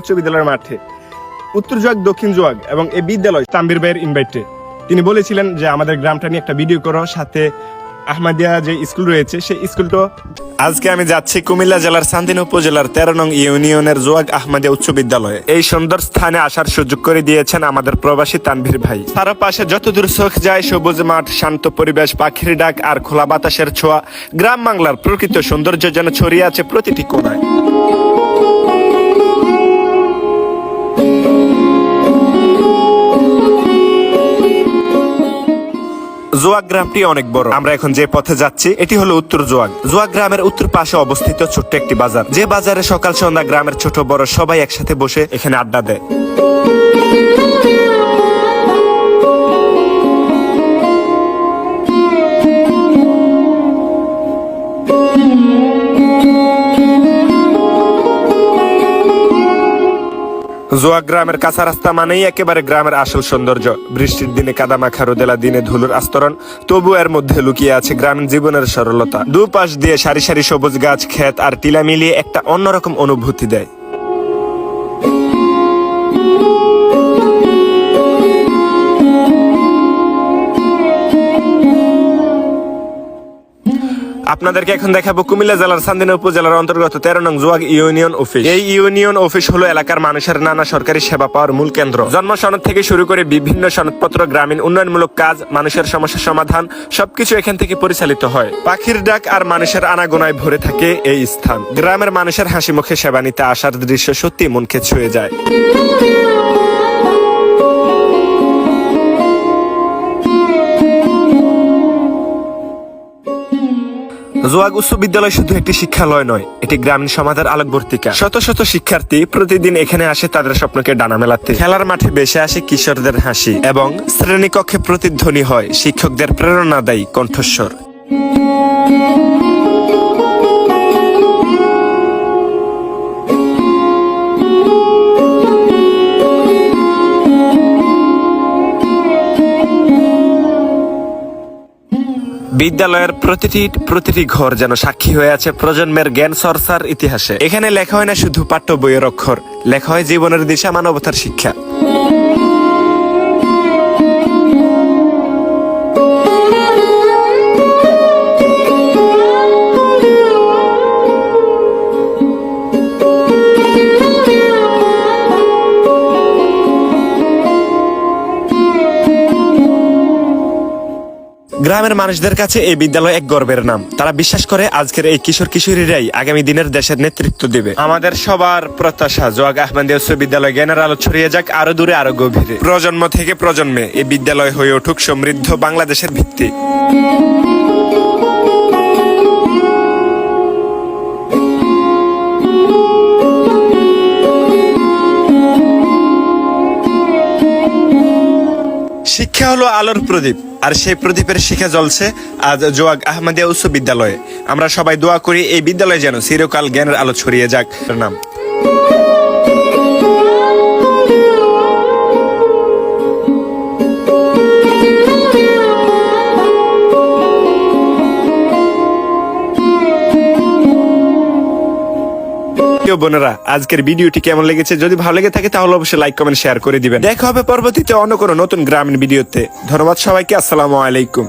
উচ্চ বিদ্যালয়ের মাঠে। উত্তর জোয়াগ দক্ষিণ জোয়াগ এবং এই বিদ্যালয় তাম্বির ভাইয়ের ইনভাইটে তিনি বলেছিলেন যে, আমাদের গ্রামটা নিয়ে একটা ভিডিও করো, সাথে আহমাদিয়া যে স্কুল রয়েছে, সেই স্কুলটা আজকে আমি যাচ্ছি কুমিল্লা জেলার সান্দিন উপজেলার তেরো নং ইউনিয়নের জোয়াগ আহমদিয়া উচ্চ বিদ্যালয়ে। এই সুন্দর স্থানে আসার সুযোগ করে দিয়েছেন আমাদের প্রবাসী তানভীর ভাই। তার পাশে যতদূর চোখ যায় সবুজ মাঠ, শান্ত পরিবেশ, পাখির ডাক আর খোলা বাতাসের ছোঁয়া। গ্রাম বাংলার প্রকৃত সৌন্দর্য যেন ছড়িয়ে আছে প্রতিটি কোনায় জোয়াক গ্রামটি অনেক বড়। আমরা এখন যে পথে যাচ্ছি, এটি হলো উত্তর জোয়াক জোয়াক গ্রামের উত্তর পাশে অবস্থিত ছোট্ট একটি বাজার। যে বাজারে সকাল সন্ধ্যা গ্রামের ছোট বড় সবাই একসাথে বসে এখানে আড্ডা দেয়। জোয়া গ্রামের কাঁচা রাস্তা মানেই একেবারে গ্রামের আসল সৌন্দর্য। বৃষ্টির দিনে কাদা মাখা রোদেলা দিনে ধুলোর আস্তরণ, তবু এর মধ্যে লুকিয়ে আছে গ্রামীণ জীবনের সরলতা। দুপাশ দিয়ে সারি সারি সবুজ গাছ, ক্ষেত আর টিলা মিলিয়ে একটা অন্যরকম অনুভূতি দেয়। আপনাদেরকে এখন দেখাবো কুমিল্লা জেলার সান্দিনা উপজেলার অন্তর্গত তেরো নং জুয়াগ ইউনিয়ন অফিস। এই ইউনিয়ন অফিস হলো এলাকার মানুষের নানা সরকারি সেবা পাওয়ার মূল কেন্দ্র। জন্ম সনদ থেকে শুরু করে বিভিন্ন সনদপত্র, গ্রামীণ উন্নয়নমূলক কাজ, মানুষের সমস্যা সমাধান, সবকিছু এখান থেকে পরিচালিত হয়। পাখির ডাক আর মানুষের আনাগোনায় ভরে থাকে এই স্থান। গ্রামের মানুষের হাসি মুখে সেবা নিতে আসার দৃশ্য সত্যি মনকে ছুঁয়ে যায়। জোয়াগ উচ্চ বিদ্যালয় শুধু একটি শিক্ষালয় নয়, এটি গ্রামীণ সমাজের আলোকবর্তিকা। শত শত শিক্ষার্থী প্রতিদিন এখানে আসে তাদের স্বপ্নকে ডানা মেলাতে। খেলার মাঠে বেসে আসে কিশোরদের হাসি এবং শ্রেণীকক্ষে প্রতিধ্বনি হয় শিক্ষকদের প্রেরণাদায়ী কণ্ঠস্বর। বিদ্যালয়ের প্রতিটি প্রতিটি ঘর যেন সাক্ষী হয়ে আছে প্রজন্মের জ্ঞান চর্চার ইতিহাসে। এখানে লেখা হয় না শুধু পাঠ্য বইয়ের অক্ষর, লেখা হয় জীবনের দিশা মানবতার শিক্ষা। গ্রামের মানুষদের কাছে এই বিদ্যালয় এক গর্বের নাম। তারা বিশ্বাস করে আজকের এই কিশোর কিশোরীরাই আগামী দিনের দেশের নেতৃত্ব দেবে। আমাদের সবার প্রত্যাশা জোয়াগ আহমেদ উচ্চ বিদ্যালয় জ্ঞানের আলো ছড়িয়ে যাক আরও দূরে আরও গভীরে। প্রজন্ম থেকে প্রজন্মে এই বিদ্যালয় হয়ে উঠুক সমৃদ্ধ বাংলাদেশের ভিত্তি। শিক্ষা হলো আলোর প্রদীপ। আর সেই প্রদীপের শিখা জ্বলছে আজ জোয়াগ আহমদিয়া উচ্চ বিদ্যালয়ে। আমরা সবাই দোয়া করি এই বিদ্যালয়ে যেন চিরকাল জ্ঞানের আলো ছড়িয়ে যাক। নাম প্রিয় বোনেরা, আজকের ভিডিওটি কেমন লেগেছে? যদি ভালো লেগে থাকে, তাহলে অবশ্যই লাইক কমেন্ট শেয়ার করে দিবেন। দেখা হবে পরবর্তীতে অন্য কোনো নতুন গ্রামীণ ভিডিওতে। ধন্যবাদ সবাইকে, আসসালামু আলাইকুম।